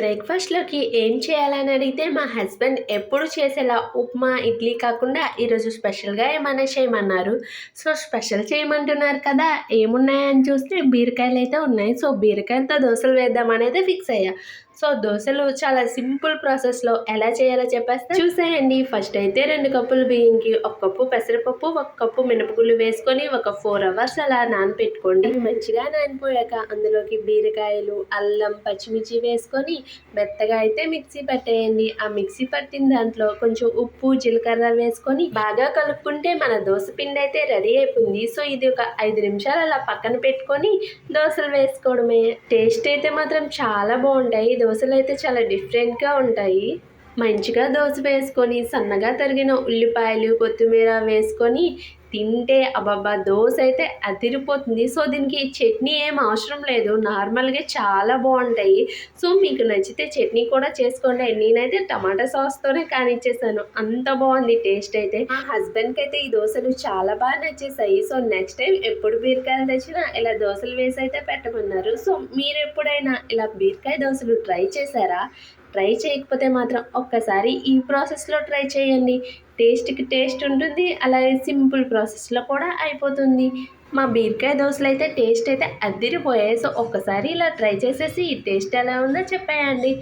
బ్రేక్ఫాస్ట్లోకి ఏం చేయాలని అడిగితే మా హస్బెండ్ ఎప్పుడు చేసేలా ఉప్మా ఇడ్లీ కాకుండా ఈరోజు స్పెషల్గా ఏమైనా చేయమన్నారు. సో స్పెషల్ చేయమంటున్నారు కదా ఏమున్నాయని చూస్తే బీరకాయలు అయితే ఉన్నాయి. సో బీరకాయలతో దోశలు వేద్దాం అనేది ఫిక్స్ అయ్యా. సో దోశలు చాలా సింపుల్ ప్రాసెస్లో ఎలా చేయాలో చెప్పేస్తే చూసేయండి. ఫస్ట్ అయితే రెండు కప్పులు బియ్యంకి ఒక కప్పు పెసరపప్పు ఒక కప్పు మినపగుళ్ళు వేసుకొని ఒక ఫోర్ అవర్స్ అలా నానబెట్టుకోండి ఇవి మంచిగా నానిపోయాక అందులోకి బీరకాయలు అల్లం పచ్చిమిర్చి వేసుకొని మెత్తగా అయితే మిక్సీ పట్టేయండి. ఆ మిక్సీ పట్టిన దాంట్లో కొంచెం ఉప్పు జీలకర్ర వేసుకొని బాగా కలుపుకుంటే మన దోశ పిండి అయితే రెడీ అయిపోయింది. సో ఇది ఒక ఐదు నిమిషాలు అలా పక్కన పెట్టుకొని దోశలు వేసుకోవడమే. టేస్ట్ అయితే మాత్రం చాలా బాగుంటాయి. దోశలు అయితే చాలా డిఫరెంట్గా ఉంటాయి. మంచిగా దోశ వేసుకొని సన్నగా తరిగిన ఉల్లిపాయలు కొత్తిమీర వేసుకొని తింటే అబ్బబ్బా దోశ అయితే అదిరిపోతుంది. సో దీనికి చట్నీ ఏం అవసరం లేదు. నార్మల్గా చాలా బాగుంటాయి. సో మీకు నచ్చితే చట్నీ కూడా చేసుకోండి. నేనైతే టమాటా సాస్తోనే కానిచ్చేసాను. అంత బాగుంది టేస్ట్ అయితే. మా హస్బెండ్కి అయితే ఈ దోశలు చాలా బాగా నచ్చేసాయి. సో నెక్స్ట్ టైం ఎప్పుడు బీరకాయలు తెచ్చినా ఇలా దోశలు వేసి అయితే పెట్టమన్నారు. సో మీరు ఎప్పుడైనా ఇలా బీరకాయ దోశలు ట్రై చేశారా? ట్రై చేయకపోతే మాత్రం ఒక్కసారి ఈ ప్రాసెస్లో ట్రై చేయండి. టేస్ట్కి టేస్ట్ ఉంటుంది అలాగే సింపుల్ ప్రాసెస్లో కూడా అయిపోతుంది. మా బీరకాయ దోశలు అయితే టేస్ట్ అయితే అదిరిపోయాయి. సో ఒక్కసారి ఇలా ట్రై చేసేసి ఈ టేస్ట్ ఎలా ఉందో చెప్పేయండి.